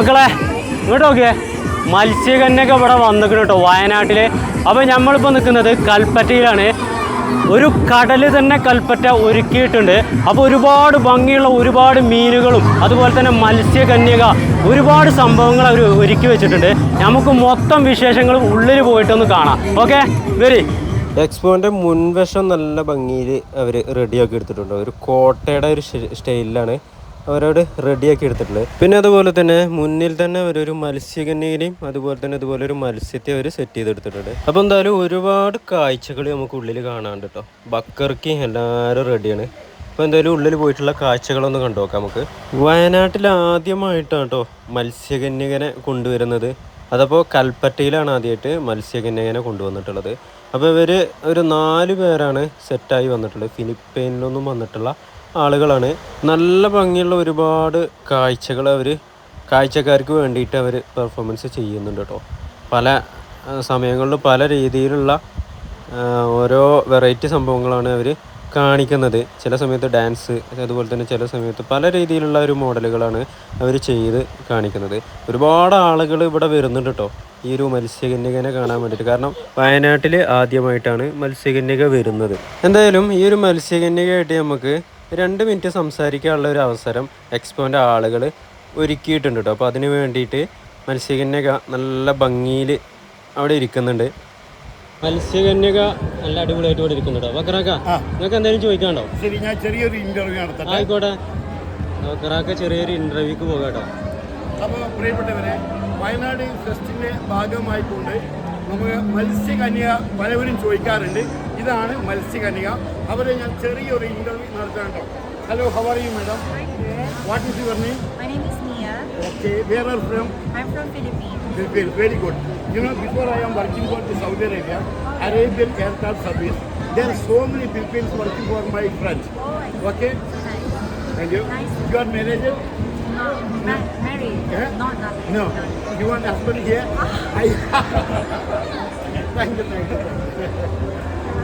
മക്കളെ ഇങ്ങോട്ട് നോക്കിയേ. മത്സ്യകന്യൊക്കെ ഇവിടെ വന്നിക്കണം കേട്ടോ വയനാട്ടിൽ അപ്പോൾ നമ്മളിപ്പോൾ നിൽക്കുന്നത് കൽപ്പറ്റയിലാണ്. ഒരു കടൽ തന്നെ കൽപ്പറ്റ ഒരുക്കിയിട്ടുണ്ട്. അപ്പോൾ ഒരുപാട് ഭംഗിയുള്ള ഒരുപാട് മീനുകളും അതുപോലെ തന്നെ മത്സ്യകന്യക ഒരുപാട് സംഭവങ്ങൾ അവർ ഒരുക്കി വെച്ചിട്ടുണ്ട്. നമുക്ക് മൊത്തം വിശേഷങ്ങളും ഉള്ളിൽ പോയിട്ടൊന്ന് കാണാം. ഓക്കെ വരി. എക്സ്പോന്റെ മുൻവശം നല്ല ഭംഗിയിൽ അവർ റെഡിയാക്കി എടുത്തിട്ടുണ്ട്. ഒരു കോട്ടയുടെ ഒരു സ്റ്റൈലിലാണ്. അവരോട് റെഡിയാക്കി എടുത്തിട്ടുള്ളത്. പിന്നെ അതുപോലെ തന്നെ മുന്നിൽ തന്നെ അവരൊരു മത്സ്യകന്യകനെയും അതുപോലെ തന്നെ ഇതുപോലെ ഒരു മത്സ്യത്തെ അവർ സെറ്റ് ചെയ്തെടുത്തിട്ടുണ്ട്. അപ്പോൾ എന്തായാലും ഒരുപാട് കാഴ്ചകൾ നമുക്ക് ഉള്ളിൽ കാണാണ്ട് കേട്ടോ ബക്കർക്ക് എല്ലാവരും റെഡിയാണ് അപ്പോൾ എന്തായാലും ഉള്ളിൽ പോയിട്ടുള്ള കാഴ്ചകളൊന്ന് കണ്ടു നോക്കാം നമുക്ക്. വയനാട്ടിൽ ആദ്യമായിട്ടാണ് കേട്ടോ മത്സ്യകന്യകനെ കൊണ്ടുവരുന്നത്. അതപ്പോൾ കൽപ്പറ്റയിലാണ് ആദ്യമായിട്ട് മത്സ്യകന്യകനെ കൊണ്ടുവന്നിട്ടുള്ളത്. അപ്പോൾ ഇവർ ഒരു നാല് പേരാണ് സെറ്റായി വന്നിട്ടുള്ളത്. ഫിലിപ്പൈനിലൊന്നും വന്നിട്ടുള്ള ആളുകളാണ്. നല്ല ഭംഗിയുള്ള ഒരുപാട് കാഴ്ചകൾ അവർ കാഴ്ചക്കാർക്ക് വേണ്ടിയിട്ട് അവർ പെർഫോമൻസ് ചെയ്യുന്നുണ്ട് കേട്ടോ പല സമയങ്ങളിൽ പല രീതിയിലുള്ള ഓരോ വെറൈറ്റി സംഭവങ്ങളാണ് അവർ കാണിക്കുന്നത്. ചില സമയത്ത് ഡാൻസ് അതുപോലെ തന്നെ ചില സമയത്ത് പല രീതിയിലുള്ള ഒരു മോഡലുകളാണ് അവർ ചെയ്ത് കാണിക്കുന്നത്. ഒരുപാട് ആളുകൾ ഇവിടെ വരുന്നുണ്ട് കേട്ടോ ഈ ഒരു മത്സ്യകന്യകനെ കാണാൻ വേണ്ടിയിട്ട്. കാരണം വയനാട്ടിൽ ആദ്യമായിട്ടാണ് മത്സ്യകന്യക വരുന്നത്. എന്തായാലും ഈ ഒരു മത്സ്യകന്യകയായിട്ട് നമുക്ക് രണ്ട് മിനിറ്റ് സംസാരിക്കാനുള്ള ഒരു അവസരം എക്സ്പോന്റെ ആളുകൾ ഒരുക്കിയിട്ടുണ്ട് കേട്ടോ അപ്പോൾ അതിന് വേണ്ടിയിട്ട് മത്സ്യകന്യക നല്ല ഭംഗിയിൽ അവിടെ ഇരിക്കുന്നുണ്ട്. മത്സ്യകന്യക നല്ല അടിപൊളിയായിട്ട് ഇവിടെ ഇരിക്കുന്നുണ്ടോ ബക്കറാക്ക നിങ്ങൾക്ക് എന്തെങ്കിലും ചോദിക്കാണ്ടോ ശരി ഞാൻ ചെറിയൊരു ഇന്റർവ്യൂ നടത്തട്ടെ. ആയിക്കോട്ടെ. ബക്കറാക്ക ചെറിയൊരു ഇന്റർവ്യൂക്ക് പോകാട്ടോ അപ്പോൾ പ്രിയപ്പെട്ടവരെ വയനാട് ഫെസ്റ്റിന്റെ ഭാഗമായിക്കൊണ്ട് നമുക്ക് മത്സ്യകന്യക പലവരും ചോദിക്കാറുണ്ട്. ഇതാണ് മത്സ്യകന്യക അവരെ ഞാൻ ചെറിയൊരു ഇന്റർവ്യൂ നടത്താൻ കേട്ടോ hello how are you madam Hi there. What is your name My name is Mia. Okay where are from I'm from Philippines. Very good. You know, before I am working for the Saudi Arabia, Arabian Aircraft Service, there are so many Philippines working for my friends. Oh, I see. Okay? Nice. Thank you. Nice. You are married? No, ma- married. Yeah? Not nothing. No. You want husband here? I... thank you, thank you.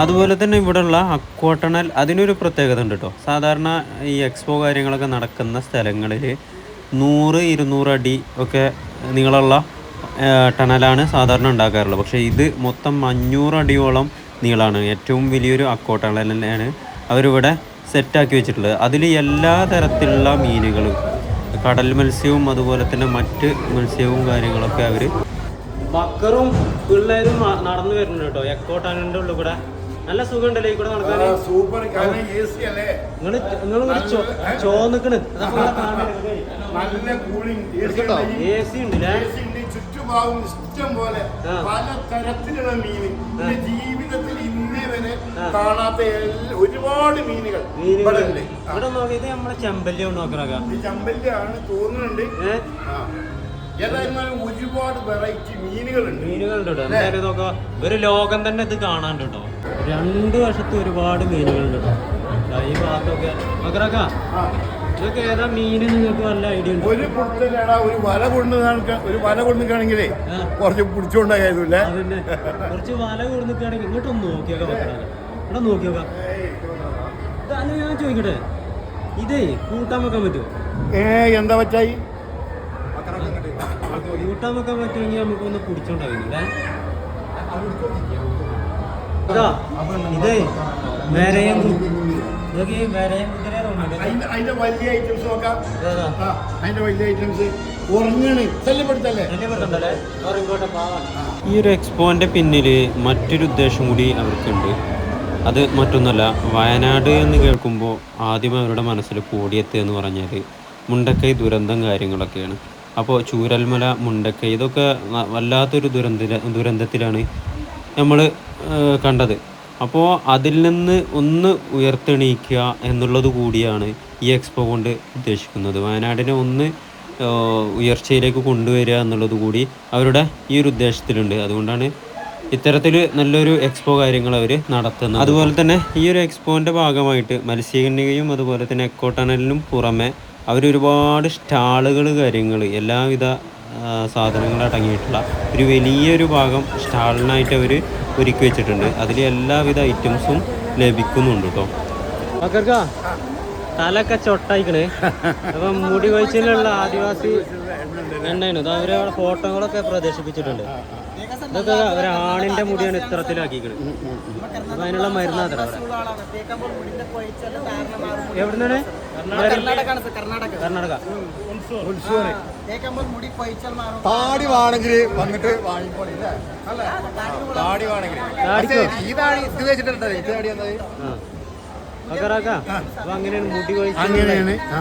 അതുപോലെ തന്നെ ഇവിടെയുള്ള അക്വാട്ടണൽ അതിനൊരു പ്രത്യേകത ഉണ്ട് കേട്ടോ സാധാരണ ഈ expo കാര്യങ്ങളൊക്കെ നടക്കുന്ന സ്ഥലങ്ങളിൽ നൂറ് ഇരുന്നൂറ് അടി ഒക്കെ നീളമുള്ള ടണലാണ് സാധാരണ ഉണ്ടാക്കാറുള്ളത്. പക്ഷേ ഇത് മൊത്തം അഞ്ഞൂറ് അടിയോളം നീളമാണ് ഏറ്റവും വലിയൊരു തന്നെയാണ് അവരിവിടെ സെറ്റാക്കി വെച്ചിട്ടുള്ളത്. അതിൽ എല്ലാ തരത്തിലുള്ള മീനുകളും കടൽ മത്സ്യവും അതുപോലെ തന്നെ മറ്റ് മത്സ്യവും കാര്യങ്ങളൊക്കെ അവർ ബക്കറും പിള്ളേരും നടന്നു വരുന്നുണ്ട് കേട്ടോ എക്കോട്ടാനുണ്ടുള്ളൂ കൂടെ നല്ല സുഖമുണ്ടല്ലേ ഈ കൂടെ നടക്കാൻ സൂപ്പർ. കാരണം എ സി അല്ലേ? നിങ്ങൾ നിങ്ങൾ ചോന്നിക്കണ്. നല്ല കൂളിംഗ് എ സി ഉണ്ട് ചുറ്റുഭാഗം ഇഷ്ടം പോലെ. പല തരത്തിലുള്ള മീൻ. എന്റെ ജീവിതത്തിൽ ഇന്നേ വരെ കാണാത്ത ഒരുപാട് മീനുകൾ ഇവിടെ ഉണ്ട്. ആ. ഇവിടെ നോക്കി ഇത് നമ്മളെ ചെമ്പല്ലി കൊണ്ട് നോക്കണക്ക. ഈ ചമ്പല്ലാണ് തോന്നുന്നുണ്ട്. ഏതായിരുന്നാലും ഒരുപാട് വെറൈറ്റി മീനുകളുണ്ട്. മീനുകളുണ്ട് കേട്ടോ. എന്തായാലും നോക്ക ഒരു ലോകം തന്നെ ഇത് കാണാണ്ട് കേട്ടോ. രണ്ട് വശത്ത് ഒരുപാട് മീനുകളുണ്ട് കേട്ടോ. ഈ ഭാഗത്തൊക്കെ നോക്കറക്ക ആ. ഇതൊക്കെ ഏതാ മീന് നിങ്ങൾക്ക് നല്ല ഐഡിയ ഉണ്ട്? ഒരു പുറത്തിലടാ ഒരു വല കൊണ്ട് ഒരു വല കൊണ്ട് ആ. കുറച്ച് അതന്നെ. കുറച്ച് വല കൊടുന്നിട്ടാണെങ്കിൽ ഇങ്ങോട്ടൊന്ന് നോക്കിയൊക്കെ വെക്കണം ഇവിടെ നോക്കിയൊക്കെ. ഞാൻ ചോദിക്കട്ടെ? ഇതേ കൂട്ടാൻ വെക്കാൻ പറ്റുമോ ഏ എന്താ പറ്റായി? കൂട്ടാൻ വെക്കാൻ പറ്റുമെങ്കിൽ നമുക്കൊന്ന് പിടിച്ചോണ്ടാവില്ലേ ഇതാ ഇതേ വേറെയും ഇതൊക്കെ ഈ വരയം കുതിര അതിന്റെ വലിയ ഐറ്റംസ് നോക്കാം. അതിന്റെ വലിയ ഐറ്റംസ്. ഈ ഒരു എക്സ്പോന്റെ പിന്നിൽ മറ്റൊരു ഉദ്ദേശം കൂടി അവർക്കുണ്ട്. അത് മറ്റൊന്നല്ല വയനാട് എന്ന് കേൾക്കുമ്പോൾ ആദ്യം അവരുടെ മനസ്സിൽ കൂടിയെത്തുക എന്ന് പറഞ്ഞാൽ മുണ്ടക്കൈ ദുരന്തം കാര്യങ്ങളൊക്കെയാണ്. അപ്പോൾ ചൂരൽമല മുണ്ടക്കൈ ഇതൊക്കെ വല്ലാത്തൊരു ദുരന്ത ദുരന്തത്തിലാണ് നമ്മൾ കണ്ടത്. അപ്പോൾ അതിൽ നിന്ന് ഒന്ന് ഉയർത്തെണീക്കുക എന്നുള്ളത് കൂടിയാണ് ഈ എക്സ്പോ കൊണ്ട് ഉദ്ദേശിക്കുന്നത്. വയനാടിനെ ഒന്ന് ഉയർച്ചയിലേക്ക് കൊണ്ടുവരിക എന്നുള്ളത് കൂടി അവരുടെ ഈ ഒരു ഉദ്ദേശത്തിലുണ്ട്. അതുകൊണ്ടാണ് ഇത്തരത്തിൽ നല്ലൊരു എക്സ്പോ കാര്യങ്ങൾ അവർ നടത്തുന്നത്. അതുപോലെ തന്നെ ഈ ഒരു എക്സ്പോന്റെ ഭാഗമായിട്ട് മത്സ്യകന്യകയും അതുപോലെ തന്നെ എക്കോ ടണലിനും പുറമെ അവർ ഒരുപാട് സ്റ്റാളുകൾ കാര്യങ്ങൾ എല്ലാവിധ സാധനങ്ങൾ അടങ്ങിയിട്ടുള്ള ഒരു വലിയൊരു ഭാഗം സ്റ്റാളിനായിട്ട് അവർ ഒരുക്കി വെച്ചിട്ടുണ്ട്. അതിൽ എല്ലാവിധ ഐറ്റംസും ലഭിക്കുന്നുണ്ട് കേട്ടോ തലൊക്കെ ചൊട്ടായിക്കണേ. അപ്പൊ മുടി കൊഴിച്ചിലുള്ള ആദിവാസി എണ്ണയാണ്. അവരവിടെ അവരെ ഫോട്ടോകളൊക്കെ പ്രദർശിപ്പിച്ചിട്ടുണ്ട്. ഇതൊക്കെ ആണിന്റെ മുടിയാണ് ഇത്തരത്തിലാക്കിക്കണ് അപ്പൊ അതിനുള്ള മരുന്നാത്ര എവിടുന്നാണ്? കർണാടക. താടി വേണമെങ്കിൽ വന്നിട്ട് വാങ്ങിക്കോളി? താടി വേണമെങ്കിൽ ഇത് വെച്ചിട്ടുണ്ട്? താടി അങ്ങനെയാണ് മുടി കൊഴിച്ചിൽ അങ്ങനെയാണ്. ആ.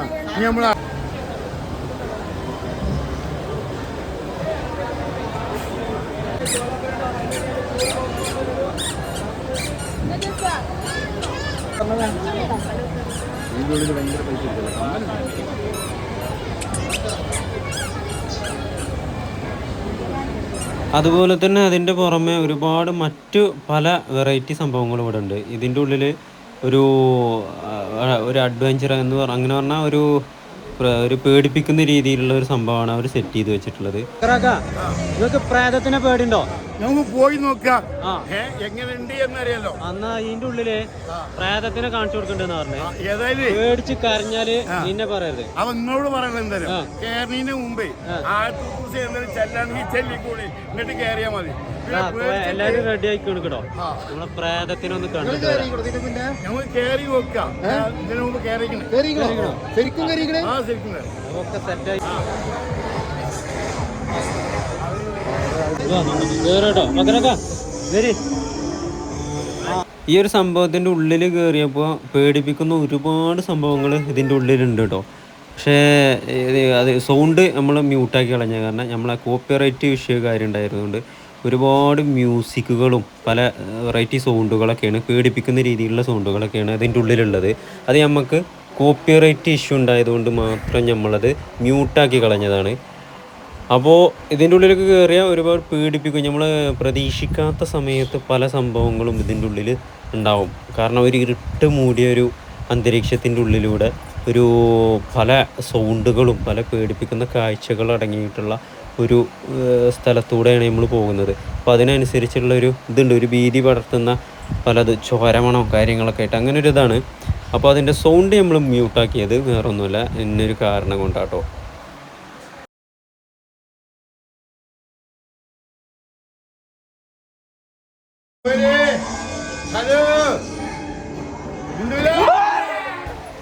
അതുപോലെ തന്നെ അതിന്റെ പുറമെ ഒരുപാട് മറ്റു പല വെറൈറ്റി സംഭവങ്ങളും ഇവിടെ ഉണ്ട്. ഇതിന്റെ ഉള്ളിൽ ഒരു ഒരു അഡ്വഞ്ചർ എന്ന് പറഞ്ഞ അങ്ങനെ പറഞ്ഞാൽ ഒരു ഒരു പേടിപ്പിക്കുന്ന രീതിയിലുള്ള ഒരു സംഭവമാണ് അവർ സെറ്റ് ചെയ്ത് വെച്ചിട്ടുള്ളത്. നിങ്ങൾക്ക് പ്രേതത്തിനെ പേടിണ്ടോ നമുക്ക് പോയി നോക്കാം. എങ്ങനെയുണ്ട് എന്നറിയാലോ. അന്നാ ഇതിന്റെ ഉള്ളിൽ പ്രേതത്തിനെ കാണിച്ചു കൊടുക്കണ്ടെന്ന് പറഞ്ഞേ. ഏതായാലും. പേടിച്ച് കരഞ്ഞാൽ നിന്നെ പറയരുത്. അപ്പൊ നിങ്ങളോട് പറയണത് എന്തായാലും. കേരളീന് മുമ്പേ ആയിരത്തി ചെല്ലാണെങ്കിൽ ചെല്ലിക്കൂടി എന്നിട്ട് കയറിയാ മതി. എല്ലാരും റെഡി ആക്കി കൊടുക്കട്ടോ ആ. നമ്മളെ പ്രേതത്തിനൊന്ന് കണ്ടിട്ട് ശരിക്കും കേറട്ടോ. മകനക്ക വരി. ഈ ഒരു സംഭവത്തിന്റെ ഉള്ളിൽ കയറിയപ്പോൾ പേടിപ്പിക്കുന്ന ഒരുപാട് സംഭവങ്ങൾ ഇതിന്റെ ഉള്ളിലുണ്ട് കേട്ടോ. പക്ഷേ അത് സൗണ്ട് നമ്മൾ മ്യൂട്ടാക്കി കളഞ്ഞ കാരണം നമ്മളെ കോപ്പിറൈറ്റ് വിഷയ കാര്യം ഉണ്ടായിരുന്നുകൊണ്ട് ഒരുപാട് മ്യൂസിക്കുകളും പല വെറൈറ്റി സൗണ്ടുകളൊക്കെയാണ് പേടിപ്പിക്കുന്ന രീതിയിലുള്ള സൗണ്ടുകളൊക്കെയാണ് അതിന്റെ ഉള്ളിലുള്ളത്. അത് നമുക്ക് കോപ്പിറൈറ്റ് ഇഷ്യൂ ഉണ്ടായതുകൊണ്ട് മാത്രം നമ്മളത് മ്യൂട്ടാക്കി കളഞ്ഞതാണ്. അപ്പോൾ ഇതിന്റെ ഉള്ളിലേക്ക് കയറിയാൽ ഒരുപാട് പേടിപ്പിക്കും. നമ്മൾ പ്രതീക്ഷിക്കാത്ത സമയത്ത് പല സംഭവങ്ങളും ഇതിന്റെ ഉള്ളിൽ ഉണ്ടാവും. കാരണം ഒരു ഇരുട്ട് മൂടിയ ഒരു അന്തരീക്ഷത്തിന്റെ ഉള്ളിലൂടെ ഒരു പല സൗണ്ടുകളും പല പേടിപ്പിക്കുന്ന കാഴ്ചകളും അടങ്ങിയിട്ടുള്ള ഒരു സ്ഥലത്തൂടെയാണ് നമ്മൾ പോകുന്നത്. അപ്പോൾ അതിനനുസരിച്ചുള്ള ഒരു ഇതുണ്ട്. ഒരു ഭീതി പടർത്തുന്ന പലത് ചോരമണോ കാര്യങ്ങളൊക്കെ ആയിട്ട് അങ്ങനെ ഒരു ഇതാണ്. അപ്പോൾ അതിന്റെ സൗണ്ട് നമ്മൾ മ്യൂട്ടാക്കിയത് വേറൊന്നുമില്ല. എന്നൊരു കാരണം കൊണ്ടാട്ടോ?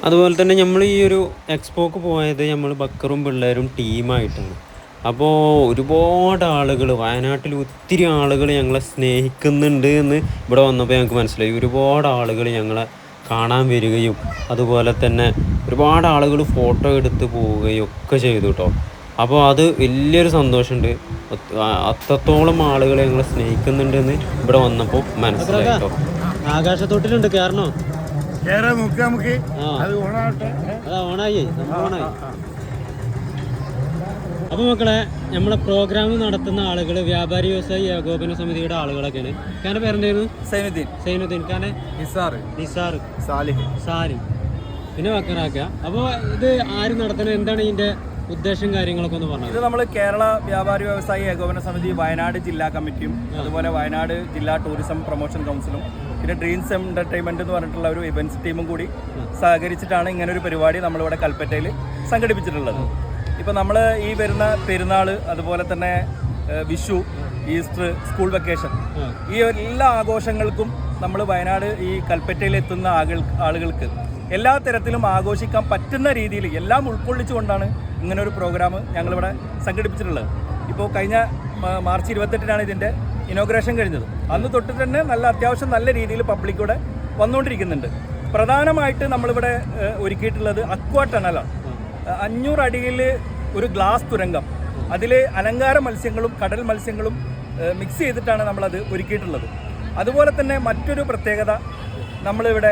അതുപോലെ തന്നെ നമ്മൾ ഈ ഒരു എക്സ്പോക്ക് പോയത് നമ്മൾ ബക്കറും പിള്ളേരും ടീമായിട്ടാണ് അപ്പോൾ ഒരുപാട് ആളുകൾ വയനാട്ടിൽ ഒത്തിരി ആളുകൾ ഞങ്ങളെ സ്നേഹിക്കുന്നുണ്ട് എന്ന് ഇവിടെ വന്നപ്പോൾ ഞങ്ങൾക്ക് മനസ്സിലായി. ഒരുപാട് ആളുകൾ ഞങ്ങളെ കാണാൻ വരികയും അതുപോലെ തന്നെ ഒരുപാട് ആളുകൾ ഫോട്ടോ എടുത്ത് പോവുകയും ഒക്കെ ചെയ്തു കേട്ടോ അപ്പോൾ അത് വലിയൊരു സന്തോഷമുണ്ട് അത്രത്തോളം ആളുകൾ ഞങ്ങളെ സ്നേഹിക്കുന്നുണ്ടെന്ന് ഇവിടെ വന്നപ്പോൾ മനസ്സിലായി കേട്ടോ ആകാശത്തോട്ടിലുണ്ട് കാരണം? ഓണായി ഓണായി. അപ്പൊ മക്കളെ നമ്മളെ പ്രോഗ്രാം നടത്തുന്ന ആളുകൾ വ്യാപാരി വ്യവസായി ഏകോപന സമിതിയുടെ ആളുകളൊക്കെയാണ്. കാരണം പേരെന്തായിരുന്നു? സൈനുദ്ദീൻ. സൈനുദ്ദീൻ. കാരണം നിസാർ. നിസാർ. സാലിഹ്. സാലിം പിന്നെ വക്കറാക്ക അപ്പോൾ ഇത് ആര് നടത്തണം എന്താണ് ഇതിന്റെ ഉദ്ദേശം കാര്യങ്ങളൊക്കെ ഒന്ന് പറഞ്ഞത് ഇത് നമ്മൾ കേരള വ്യാപാരി വ്യവസായി ഏകോപന സമിതി വയനാട് ജില്ലാ കമ്മിറ്റിയും അതുപോലെ വയനാട് ജില്ലാ ടൂറിസം പ്രൊമോഷൻ കൗൺസിലും പിന്നെ ഡ്രീംസ് എന്റർടൈൻമെന്റ് എന്ന് പറഞ്ഞിട്ടുള്ള ഒരു ഇവന്റ്സ് ടീമും കൂടി സഹകരിച്ചിട്ടാണ് ഇങ്ങനെ ഒരു പരിപാടി നമ്മളിവിടെ കൽപ്പറ്റയിൽ സംഘടിപ്പിച്ചിട്ടുള്ളത്. ഇപ്പോൾ നമ്മൾ ഈ വരുന്ന പെരുന്നാൾ അതുപോലെ തന്നെ വിഷു ഈസ്റ്റർ സ്കൂൾ വെക്കേഷൻ ഈ എല്ലാ ആഘോഷങ്ങൾക്കും നമ്മൾ വയനാട് ഈ കൽപ്പറ്റയിൽ എത്തുന്ന ആളുകൾ ആളുകൾക്ക് എല്ലാ തരത്തിലും ആഘോഷിക്കാൻ പറ്റുന്ന രീതിയിൽ എല്ലാം ഉൾക്കൊള്ളിച്ചുകൊണ്ടാണ് ഇങ്ങനെ ഒരു പ്രോഗ്രാം ഞങ്ങളിവിടെ സംഘടിപ്പിച്ചിട്ടുള്ളത്. ഇപ്പോൾ കഴിഞ്ഞ മാർച്ച് ഇരുപത്തെട്ടിനാണ് ഇതിന്റെ ഇനോഗ്രേഷൻ കഴിഞ്ഞത്. അന്ന് തൊട്ട് തന്നെ നല്ല അത്യാവശ്യം നല്ല രീതിയിൽ പബ്ലിക് ഇവിടെ വന്നുകൊണ്ടിരിക്കുന്നുണ്ട് പ്രധാനമായിട്ട് നമ്മളിവിടെ ഒരുക്കിയിട്ടുള്ളത് അക്വാ ടണലാണ്. അഞ്ഞൂറ് അടിയിൽ ഒരു ഗ്ലാസ് തുരങ്കം. അതിൽ അലങ്കാര മത്സ്യങ്ങളും കടൽ മത്സ്യങ്ങളും മിക്സ് ചെയ്തിട്ടാണ് നമ്മളത് ഒരുക്കിയിട്ടുള്ളത്. അതുപോലെ തന്നെ മറ്റൊരു പ്രത്യേകത നമ്മളിവിടെ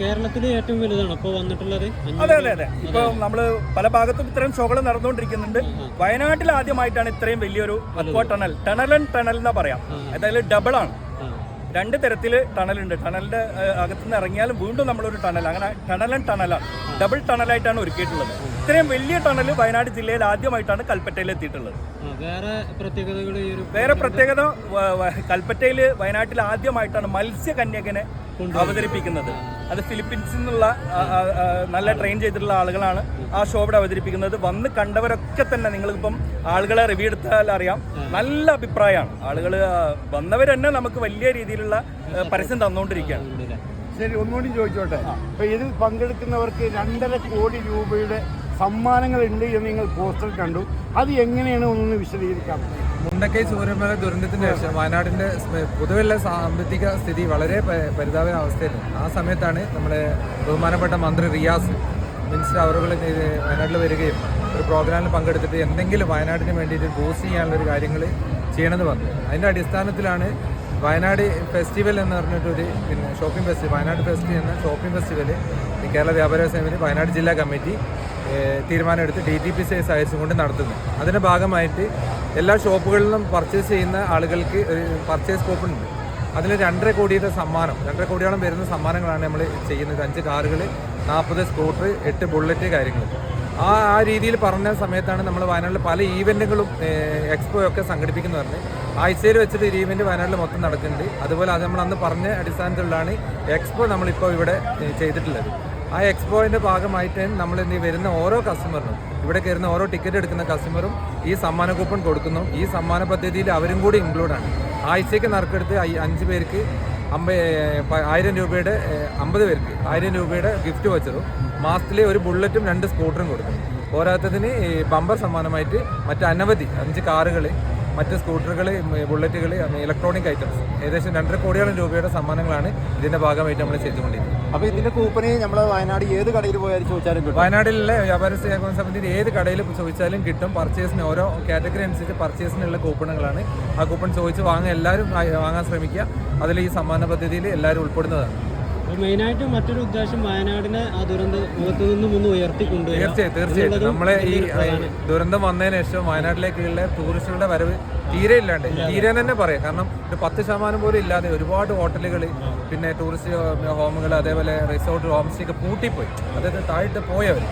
കേരളത്തിലെ ഏറ്റവും വലുതാണ്. ഇപ്പോൾ വന്നിട്ടുള്ളത് അതെ അതെ അതെ. ഇപ്പോൾ നമ്മൾ പല ഭാഗത്തും ഇത്രയും ഷോകൾ നടന്നുകൊണ്ടിരിക്കുന്നുണ്ട്. വയനാട്ടിൽ ആദ്യമായിട്ടാണ് ഇത്രയും വലിയൊരു aqua tunnel tunnel and tunnel എന്നാ പറയാം. അതായത് ഡബിൾ ആണ്. രണ്ട് തരത്തിൽ ടണലുണ്ട് ടണലിന്റെ ഏഹ്, അകത്തുനിന്ന് ഇറങ്ങിയാലും വീണ്ടും നമ്മളൊരു ടണൽ അങ്ങനെ ടണൽ ആൻഡ് ടണലാണ് ഡബിൾ ടണലായിട്ടാണ് ഒരുക്കിയിട്ടുള്ളത്. ഇത്രയും വലിയ ടണൽ വയനാട് ജില്ലയിൽ ആദ്യമായിട്ടാണ് കൽപ്പറ്റയിൽ എത്തിയിട്ടുള്ളത്. വേറെ പ്രത്യേകതകൾ വേറെ പ്രത്യേകത കൽപ്പറ്റയിൽ വയനാട്ടിൽ ആദ്യമായിട്ടാണ് മത്സ്യകന്യകനെ അവതരിപ്പിക്കുന്നത്. അത് ഫിലിപ്പീൻസിൽ നിന്നുള്ള നല്ല ട്രെയിൻ ചെയ്തിട്ടുള്ള ആളുകളാണ് ആ ഷോ ഇവിടെ അവതരിപ്പിക്കുന്നത്. വന്ന് കണ്ടവരൊക്കെ തന്നെ നിങ്ങളിപ്പം ആളുകളെ റിവ്യൂ എടുത്താൽ അറിയാം. നല്ല അഭിപ്രായമാണ്. ആളുകൾ വന്നവർ തന്നെ നമുക്ക് വലിയ രീതിയിലുള്ള പരസ്യം തന്നുകൊണ്ടിരിക്കുകയാണ് ശരി ഒന്നുകൂടി ചോദിച്ചോട്ടെ? ഇപ്പൊ ഇതിൽ പങ്കെടുക്കുന്നവർക്ക് രണ്ടര കോടി രൂപയുടെ സമ്മാനങ്ങൾ ഉണ്ട് എന്ന് നിങ്ങൾ പോസ്റ്റർ കണ്ടു. അത് എങ്ങനെയാണ് ഒന്നൊന്ന് വിശദീകരിക്കാം. മുണ്ടക്കൈ ചൂരമല ദുരന്തത്തിന് ശേഷം വയനാടിന്റെ പൊതുവെയുള്ള സാമ്പത്തിക സ്ഥിതി വളരെ പരിതാപ അവസ്ഥയിലാണ് ആ സമയത്താണ് നമ്മുടെ ബഹുമാനപ്പെട്ട മന്ത്രി റിയാസ് മിനിസ്റ്റർ അവറുകൾ വയനാട്ടിൽ വരികയും ഒരു പ്രോഗ്രാമിൽ പങ്കെടുത്തിട്ട് എന്തെങ്കിലും വയനാടിന് വേണ്ടിയിട്ട് ബൂസ്റ്റ് ചെയ്യാനുള്ള ഒരു കാര്യങ്ങൾ ചെയ്യണമെന്ന് പറഞ്ഞു. അതിന്റെ അടിസ്ഥാനത്തിലാണ് വയനാട് ഫെസ്റ്റിവൽ എന്ന് പറഞ്ഞിട്ടൊരു പിന്നെ ഷോപ്പിംഗ് ഫെസ്റ്റിവൽ വയനാട് ഫെസ്റ്റിവൽ എന്ന ഷോപ്പിംഗ് ഫെസ്റ്റിവൽ കേരള വ്യാപാര വ്യവസായ വയനാട് ജില്ലാ കമ്മിറ്റി തീരുമാനമെടുത്ത് ഡി ടി പി സി അയച്ചും കൊണ്ട് നടത്തുന്നത്. അതിന്റെ ഭാഗമായിട്ട് എല്ലാ ഷോപ്പുകളിലും പർച്ചേസ് ചെയ്യുന്ന ആളുകൾക്ക് ഒരു പർച്ചേസ് കൂപ്പൺ ഉണ്ട്. അതിൽ രണ്ടര കോടിയുടെ സമ്മാനം രണ്ടര കോടിയോളം വരുന്ന സമ്മാനങ്ങളാണ് നമ്മൾ ചെയ്യുന്നത്. അഞ്ച് കാറുകൾ നാൽപ്പത് സ്കൂട്ടർ എട്ട് ബുള്ളറ്റ് കാര്യങ്ങൾ. ആ ആ രീതിയിൽ പറഞ്ഞ സമയത്താണ് നമ്മൾ വയനാട്ടിൽ പല ഈവന്റുകളും എക്സ്പോ ഒക്കെ സംഘടിപ്പിക്കുന്നത് പറഞ്ഞ് ആഴ്ചയിൽ വെച്ചിട്ട് ഒരു ഈവന്റ് വയനാട്ടിൽ മൊത്തം നടക്കുന്നുണ്ട്. അതുപോലെ അത് നമ്മൾ അന്ന് പറഞ്ഞ അടിസ്ഥാനത്തിലുള്ളതാണ് എക്സ്പോ നമ്മളിപ്പോൾ ഇവിടെ ചെയ്തിട്ടുള്ളത്. ആ എക്സ്പോയിന്റെ ഭാഗമായിട്ട് നമ്മൾ ഇനി വരുന്ന ഓരോ കസ്റ്റമറിനും ഇവിടെ കയറുന്ന ഓരോ ടിക്കറ്റ് എടുക്കുന്ന കസ്റ്റമറും ഈ സമ്മാന കൂപ്പൺ കൊടുക്കുന്നു. ഈ സമ്മാന പദ്ധതിയിൽ അവരും കൂടി ഇൻക്ലൂഡാണ് ആഴ്ചയ്ക്ക് നറുക്കെടുത്ത് അഞ്ച് പേർക്ക് അമ്പ ആയിരം രൂപയുടെ അമ്പത് പേർക്ക് ആയിരം രൂപയുടെ ഗിഫ്റ്റ് വച്ചതും മാസത്തിലെ ഒരു ബുള്ളറ്റും രണ്ട് സ്കൂട്ടറും കൊടുക്കും പോരാത്തതിന് ബമ്പർ സമ്മാനമായിട്ട് മറ്റ് അനവധി അഞ്ച് കാറുകൾ മറ്റ് സ്കൂട്ടറുകൾ ബുള്ളറ്റുകൾ ഇലക്ട്രോണിക് ഐറ്റംസ് ഏകദേശം രണ്ടര കോടിയോളം രൂപയുടെ സമ്മാനങ്ങളാണ് ഇതിന്റെ ഭാഗമായിട്ട് നമ്മൾ ചെയ്തുകൊണ്ടിരിക്കുന്നത്. അപ്പോൾ ഇതിന്റെ കൂപ്പണി നമ്മൾ വയനാട് ഏത് കടയിൽ പോയാലും ചോദിച്ചാലും കിട്ടും. വയനാട്ടിലെ വ്യാപാര സേവന സമിതിയിൽ ഏത് കടയിൽ ചോദിച്ചാലും കിട്ടും. പർച്ചേസിന് ഓരോ കാറ്റഗറി അനുസരിച്ച് പർച്ചേസിനുള്ള കൂപ്പണുകളാണ്. ആ കൂപ്പൺ ചോദിച്ച് വാങ്ങാൻ എല്ലാവരും വാങ്ങാൻ ശ്രമിക്കുക. അതിൽ ഈ സമ്മാന പദ്ധതിയിൽ എല്ലാവരും ഉൾപ്പെടുന്നതാണ്. മെയിനായിട്ട് മറ്റൊരു ഉദ്ദേശം വയനാടിനെ ആ ദുരന്ത മുഖത്ത് നിന്നും ഒന്ന് ഉയർത്തി കൊണ്ടുവരിക തീർച്ചയായും തീർച്ചയായിട്ടും. നമ്മളെ ഈ ദുരന്തം വന്നതിന് ശേഷം വയനാട്ടിലേക്കുള്ള ടൂറിസ്റ്റുകളുടെ വരവ് തീരെ ഇല്ലാണ്ട്. തീരെ തന്നെ പറയാം. കാരണം ഒരു പത്ത് ശതമാനം പോലും ഇല്ലാതെ ഒരുപാട് ഹോട്ടലുകൾ പിന്നെ ടൂറിസ്റ്റ് ഹോമുകൾ അതേപോലെ റിസോർട്ട് ഹോംസ് സ്റ്റേ ഒക്കെ പൂട്ടിപ്പോയി. അതായത് താഴ്ത്ത് പോയവർ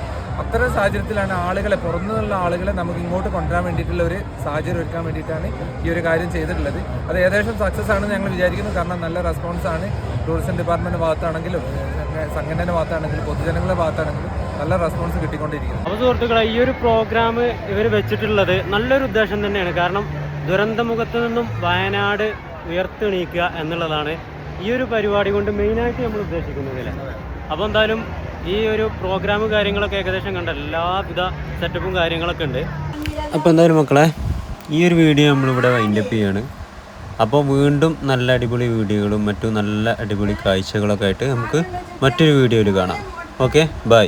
അത്തരം സാഹചര്യത്തിലാണ് ആളുകളെ പുറത്തുനിന്നുള്ള ആളുകളെ നമുക്ക് ഇങ്ങോട്ട് കൊണ്ടുവരാൻ വേണ്ടിയിട്ടുള്ള ഒരു സാഹചര്യം ഒരുക്കാൻ വേണ്ടിയിട്ടാണ് ഈ ഒരു കാര്യം ചെയ്തിട്ടുള്ളത്. അത് ഏകദേശം സക്സസ് ആണെന്ന് ഞങ്ങൾ വിചാരിക്കുന്നു. കാരണം നല്ല റെസ്പോൺസ് ആണ്. ടൂറിസം ഡിപ്പാർട്ട്മെന്റ് ഭാഗത്താണെങ്കിലും സംഘടനയുടെ ഭാഗത്താണെങ്കിലും പൊതുജനങ്ങളുടെ ഭാഗത്താണെങ്കിലും നല്ല റെസ്പോൺസ് കിട്ടിക്കൊണ്ടിരിക്കുന്നു. അപ്പോൾ സുഹൃത്തുക്കളെ ഈ ഒരു പ്രോഗ്രാം ഇവർ വെച്ചിട്ടുള്ളത് നല്ലൊരു ഉദ്ദേശം തന്നെയാണ്. കാരണം ദുരന്തമുഖത്ത് നിന്നും വയനാട് ഉയർത്തെണീക്കുക എന്നുള്ളതാണ് ഈ ഒരു പരിപാടി കൊണ്ട് മെയിനായിട്ട് നമ്മൾ ഉദ്ദേശിക്കുന്നത് അല്ലേ അപ്പോൾ എന്തായാലും ഈ ഒരു പ്രോഗ്രാം കാര്യങ്ങളൊക്കെ ഏകദേശം കണ്ട എല്ലാവിധ സെറ്റപ്പും കാര്യങ്ങളൊക്കെ ഉണ്ട്. അപ്പോൾ എന്തായാലും മക്കളെ ഈ ഒരു വീഡിയോ നമ്മളിവിടെ വൈൻഡപ്പ് ചെയ്യാണ്. അപ്പോൾ വീണ്ടും നല്ല അടിപൊളി വീഡിയോകളും മറ്റു നല്ല അടിപൊളി കാഴ്ചകളൊക്കെ ആയിട്ട് നമുക്ക് മറ്റൊരു വീഡിയോയിൽ കാണാം. Okay bye